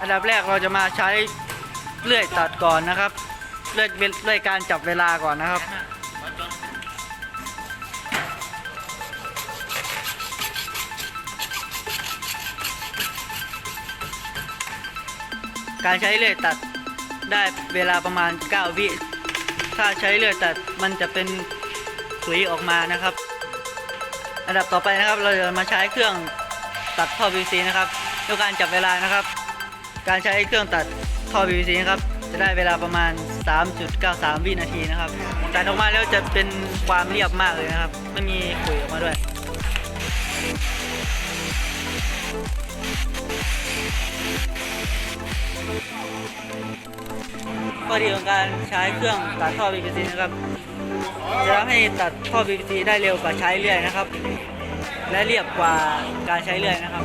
อันดับแรกเราจะมาใช้เลื่อยตัดก่อนนะครับ เลื่อยเลื่อยการจับเวลาก่อนนะครับ การใช้เลื่อยตัดได้เวลาประมาณ 9 วิ ถ้าใช้เลื่อยตัดมันจะเป็นขุยออกมานะครับ อันดับต่อไปนะครับเราจะมาใช้เครื่องตัดท่อ PVC นะครับด้วยการจับเวลานะครับ การใช้เครื่องตัดท่อ PVC นะครับ จะได้เวลาประมาณ 3.93 วินาทีนะครับ ตัดออกมาแล้วจะเป็นความเรียบมากเลยนะครับ ไม่มีขุยออกมาด้วยข้อดีของการใช้เครื่องตัดท่อ PVC นะครับ จะทำให้ตัดท่อ PVC ได้เร็วกว่าใช้เลื่อยนะครับ และเรียบกว่าการใช้เลื่อยนะครับ